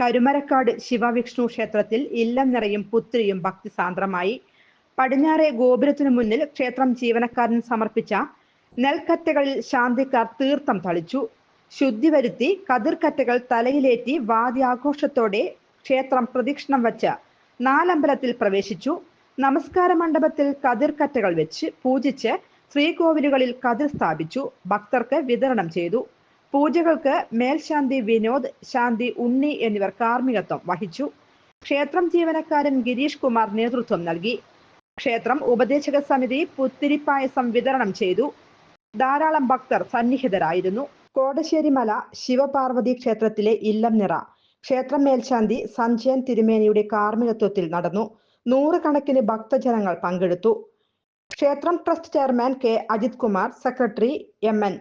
കരുമരക്കാട് ശിവവിഷ്ണു ക്ഷേത്രത്തിൽ ഇല്ലം നിറയും പുത്തിരിയും ഭക്തിസാന്ദ്രമായി. പടിഞ്ഞാറെ ഗോപുരത്തിനു മുന്നിൽ ക്ഷേത്രം ജീവനക്കാരൻ സമർപ്പിച്ച നെൽക്കറ്റകളിൽ ശാന്തിക്കാർ തീർത്ഥം തളിച്ചു. ശുദ്ധി വരുത്തി കതിർക്കറ്റകൾ തലയിലേറ്റി വാദ്യാഘോഷത്തോടെ ക്ഷേത്രം പ്രദക്ഷിണം വച്ച് നാലമ്പലത്തിൽ പ്രവേശിച്ചു. നമസ്കാര മണ്ഡപത്തിൽ കതിർക്കറ്റകൾ വെച്ച് പൂജിച്ച് ശ്രീകോവിലുകളിൽ കതിർ സ്ഥാപിച്ചു. ഭക്തർക്ക് വിതരണം ചെയ്തു. പൂജകൾക്ക് മേൽശാന്തി വിനോദ് ശാന്തി ഉണ്ണി എന്നിവർ കാർമ്മികത്വം വഹിച്ചു. ക്ഷേത്രം ജീവനക്കാരൻ ഗിരീഷ് കുമാർ നേതൃത്വം നൽകി. ക്ഷേത്രം ഉപദേശക സമിതി പുത്തിരിപ്പായസം വിതരണം ചെയ്തു. ധാരാളം ഭക്തർ സന്നിഹിതരായിരുന്നു. കോടശ്ശേരിമല ശിവപാർവതി ക്ഷേത്രത്തിലെ ഇല്ലം നിറ ക്ഷേത്രം മേൽശാന്തി സഞ്ജയൻ തിരുമേനിയുടെ കാർമ്മികത്വത്തിൽ നടന്നു. നൂറുകണക്കിന് ഭക്തജനങ്ങൾ പങ്കെടുത്തു. ക്ഷേത്രം trust chairman K. Ajith Kumar secretary M. N.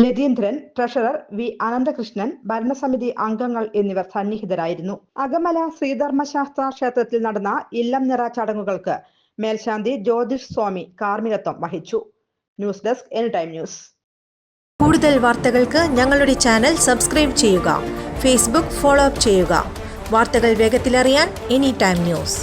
Latheendran treasurer V. Ananthakrishnan ഭരണസമിതി അംഗങ്ങൾ എന്നിവർ സന്നിഹിതരായിരുന്നു. അകമല ശ്രീധർമ്മശാസ്ത്ര ക്ഷേത്രത്തിൽ നടന്ന ഇല്ലം നിറ ചടങ്ങുകൾക്ക് മേൽശാന്തി ജ്യോതിഷ് സ്വാമി കാർമികത്വം വഹിച്ചു. News desk any time news. കൂടുതൽ വാർത്തകൾക്ക് ഞങ്ങളുടെ ചാനൽ സബ്സ്ക്രൈബ് ചെയ്യുക ഫേസ്ബുക്ക് ഫോളോ അപ്പ് ചെയ്യുക. വാർത്തകൾ വേഗത്തിലറിയാൻ എനി ടൈം ന്യൂസ്.